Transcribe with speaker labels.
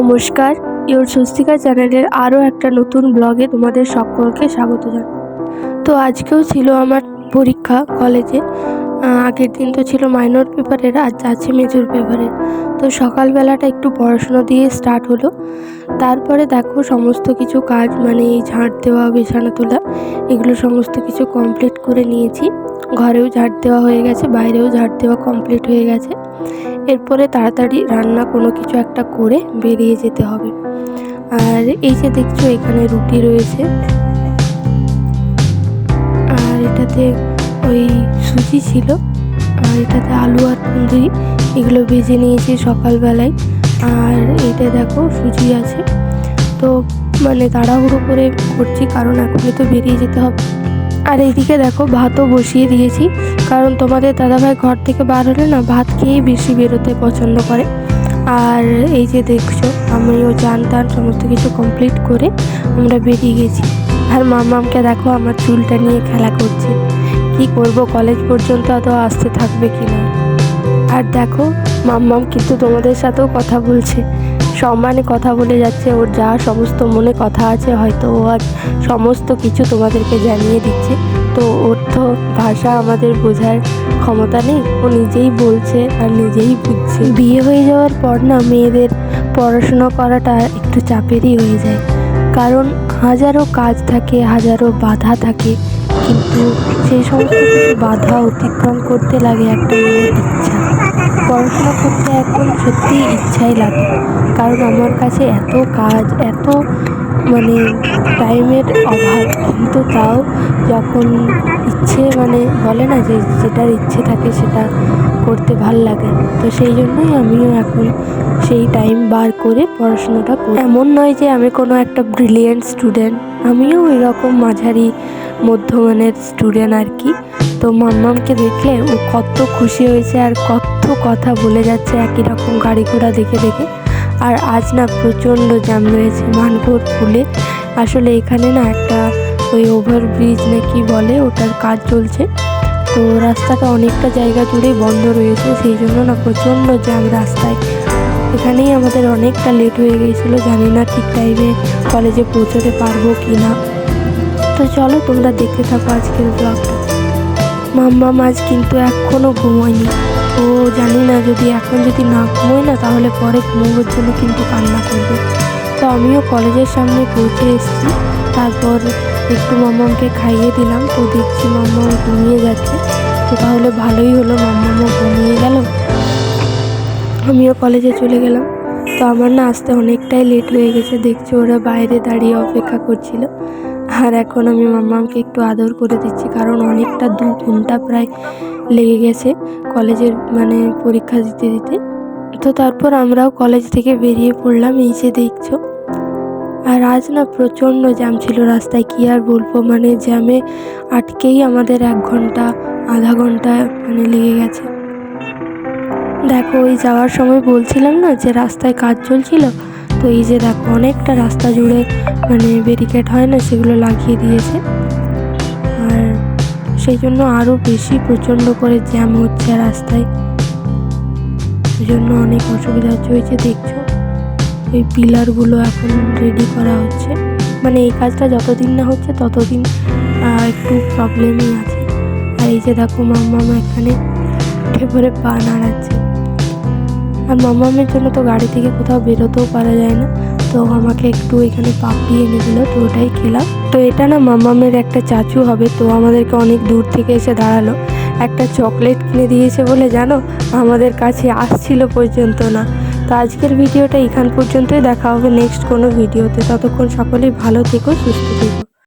Speaker 1: নমস্কার ইওর স্বস্তিকা চ্যানেলের আরও একটা নতুন ব্লগে তোমাদের সকলকে স্বাগত জানাই। তো আজকেও ছিল আমার পরীক্ষা কলেজে আগের দিন তো ছিল মাইনর পেপারের আজ আছে মেজর পেপারের তো সকালবেলাটা একটু পড়াশুনো দিয়ে স্টার্ট হলো। তারপরে দেখো সমস্ত কিছু কাজ মানে এই ঝাঁট দেওয়া, বিছানা তোলা, এগুলো সমস্ত কিছু কমপ্লিট করে নিয়েছি। ঘরেও ঝাঁট দেওয়া হয়ে গেছে, বাইরেও ঝাঁট দেওয়া কমপ্লিট হয়ে গেছে। এরপরে তাড়াতাড়ি রান্না কোনো কিছু একটা করে বেরিয়ে যেতে হবে। আর এই যে দেখছ, এখানে রুটি রয়েছে। আর এটাতে ওই সুজি ছিল। আর এটাতে আলু আর কুঁদরি, এগুলো ভেজে নিয়েছি সকালবেলায়। আর এটা দেখো, সুজি আছে। তো মানে তাড়াহুড়ো করে করছি, কারণ এখনই তো বেরিয়ে যেতে হবে। আর এইদিকে দেখো ভাতও বসিয়ে দিয়েছি। কারণ তোমাদের দাদাভাই ঘর থেকে বার হলে না ভাত খেয়েই বেশি বেরোতে পছন্দ করে। আর এই যে দেখছ, আমিও টান সমস্ত কিছু কমপ্লিট করে আমরা বেরিয়ে গেছি। আর মামামকে দেখো আমার চুলটা নিয়ে খেলা করছে। কি করব কলেজ পর্যন্ত এত আসতে থাকবে কি না আর দেখো মাম্মাম কিন্তু তোমাদের সাথেও কথা বলছে। সম্মানে কথা বলে যাচ্ছে, ওর যা সমস্ত মনে কথা আছে হয়তো ও আজ সমস্ত কিছু তোমাদেরকে জানিয়ে দিচ্ছে। তো ওর তো ভাষা আমাদের বোঝার ক্ষমতা নেই, ও নিজেই বলছে আর নিজেই বুঝছে। বিয়ে হয়ে যাওয়ার পর না মেয়েদের পড়াশোনা করাটা একটু চাপেরই হয়ে যায়। কারণ হাজারো কাজ থাকে, হাজারো বাধা থাকে, কিন্তু সেই সমস্ত কিছু বাধা অতিক্রম করতে লাগে একটা ইচ্ছা। পড়াশোনা করতে এখন সত্যিই ইচ্ছাই লাগে। কারণ আমার কাছে এত কাজ, এত মানে টাইমের অভাব। কিন্তু তাও যখন ইচ্ছে মানে বলে না যে যেটার ইচ্ছে থাকে সেটা করতে ভালো লাগে। তো সেই জন্যই আমিও এখন সেই টাইম বার করে পড়াশোনাটা করি। এমন নয় যে আমি কোনো একটা ব্রিলিয়েন্ট স্টুডেন্ট আমিও এরকম মাঝারি মধ্যমানের স্টুডেন্ট আর কি। তো মাম্মামকে দেখলে ও কত খুশি হয়েছে আর কত কথা বলে যাচ্ছে একই রকম গাড়ি ঘোড়া দেখে দেখে। আর আজ না প্রচণ্ড জ্যাম রয়েছে মানপুর পুলে। আসলে এখানে না একটা ওই ওভারব্রিজ না কি বলে ওটার কাজ চলছে। তো রাস্তাটা অনেকটা জায়গা জুড়েই বন্ধ রয়েছে, সেই জন্য না প্রচণ্ড জ্যাম রাস্তায়। এখানেই আমাদের অনেকটা লেট হয়ে গিয়েছিল, জানি না ঠিক টাইমে কলেজে পৌঁছতে পারব কি না তো চলো, তোমরা দেখতে থাকো আজকের ব্লগটা মাম্মা মাছ কিন্তু এখনও ঘুমোয়নি। ও জানি না, যদি এখন যদি না ঘুমোয় না, তাহলে পরে ঘুমোবার জন্য কিন্তু কান্না করবে। তো আমিও কলেজের সামনে পৌঁছে এসেছি। তারপর একটু মাম্মামকে খাইয়ে দিলাম। তো দেখছি মাম্মা ঘুমিয়ে যাচ্ছে। তো তাহলে ভালোই হলো, মাম্মামও ঘুমিয়ে গেল। আমিও কলেজে চলে গেলাম। তো আমার না আসতে অনেকটাই লেট হয়ে গেছে। দেখছি ওরা বাইরে দাঁড়িয়ে অপেক্ষা করছিল। আর এখন আমি মাম্মামকে একটু আদর করে দিচ্ছি, কারণ অনেকটা দু ঘণ্টা প্রায় লেগে গেছে কলেজের মানে পরীক্ষা দিতে দিতে। তো তারপর আমরাও কলেজ থেকে বেরিয়ে পড়লাম, এই যে দেখছ। আর আজ না প্রচণ্ড জ্যাম ছিল রাস্তায়, কী আর বলব মানে জ্যামে আটকেই আমাদের এক ঘণ্টা, আধা ঘণ্টা মানে লেগে গেছে। দেখো, ওই যাওয়ার সময় বলছিলাম না যে রাস্তায় কাজ চলছিল? তো এই যে দেখো, অনেকটা রাস্তা জুড়ে মানে ব্যারিকেড হয় না, সেগুলো লাগিয়ে দিয়েছে। আর সেই জন্য আরও বেশি প্রচণ্ড করে জ্যাম হচ্ছে রাস্তায়। সেই জন্য অনেক অসুবিধা হচ্ছে। ওই যে দেখছ, এই পিলারগুলো এখন রেডি করা হচ্ছে। মানে এই কাজটা যতদিন না হচ্ছে, ততদিন একটু প্রবলেমই আছে। আর এই যে দেখো মামা মাম্মা এখানে উঠে পড়ে পা নাড়াচ্ছে। আর মামামের জন্য তো গাড়ি থেকে কোথাও বেরোতেও পারা যায় না। তো আমাকে একটু এখানে পাপড়ি এনে দিলো তো ওটাই খেলাম। তো এটা না মামামের একটা চাচু হবে, তো আমাদেরকে অনেক দূর থেকে এসে দাঁড়াল। একটা চকলেট কিনে দিয়েছে বলে জানো, আমাদের কাছে আসছিল পর্যন্ত না। তো আজকের ভিডিওটা এখান পর্যন্তই, দেখা হবে নেক্সট কোনো ভিডিওতে। ততক্ষণ সকলেই ভালো থেকো, সুস্থ থেকো।